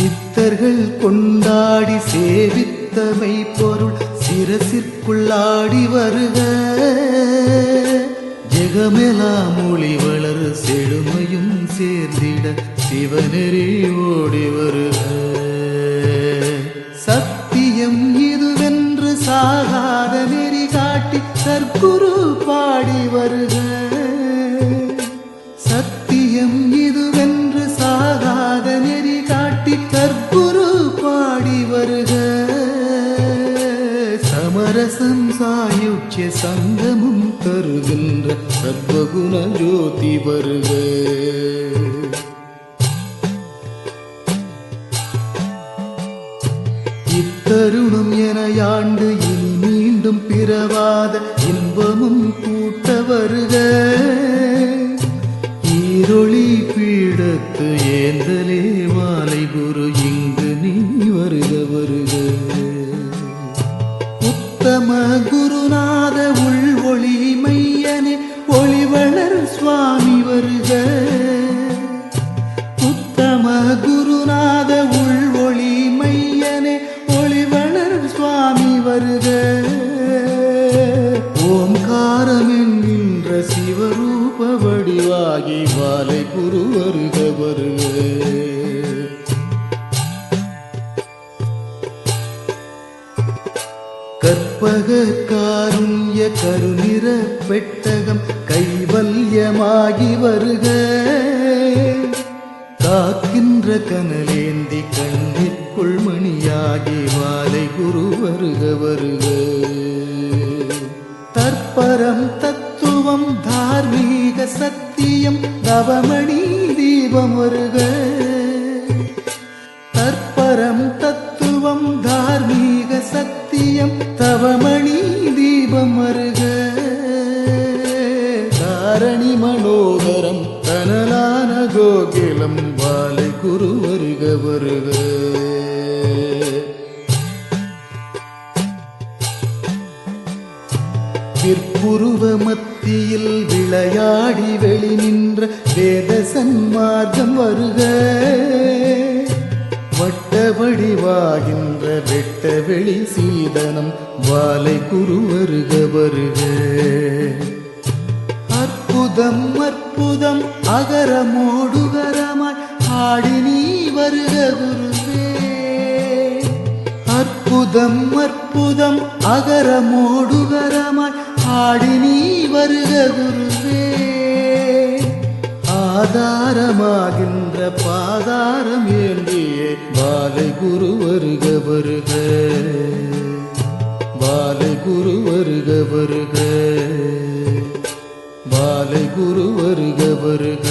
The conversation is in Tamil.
சித்தர்கள் கொண்டாடி சேவித்தமை பொருள் சிரசிற்குள்ளாடி வருக. ஜெகமெலாம் மொழி வளர் செழுமையும் சேர்ந்திட சிவனெறி ஓடி வருக. வருக. சமரசம் சாயுட்ச சங்கமும் தருகின்ற சர்வகுண ஜோதி வருக. இத்தருணம் என யாண்டு இனி மீண்டும் பிறவாத இன்பமும் கூட்ட வருக. ஈரொளி பீடத்து ஏந்தலே உத்தம கற்பக காருண்ய கருநிற பெட்டகம் கைவல்யமாகி வருக. காக்கின்ற கனலேந்தி கண்ணிற்குள் மணியாகி வாலை குரு வருக வருக. தற்பரம் தத்துவம் தார்மீக சத்தியம் தவமணி தீபம் வருக. தற்பரம் தத்துவம் தாரணி மனோகரம் கனலான கோகிலம் வாழை குரு வருக வருக விற்புருவ மத்தியில் விளையாடி வெளி நின்ற வேத சன்மார்க்கம் வருக. வட்ட வடிவாகின்ற வெட்ட வெளி சீதனம் வாழை குரு வருக வருக அற்புதம் அற்புதம் அகரமோடுகரமாய் ஆடி நீ வருக குருவே. அற்புதம் அற்புதம் அகரமோடுகரமாய் ஆடி நீ வருக குருவே. ஆதாரமாகின்ற பாதாரம் ஏந்தியே பாலை குரு வருக வருக. பாலை குரு வருக வருக. காலை குரு வருக வருக.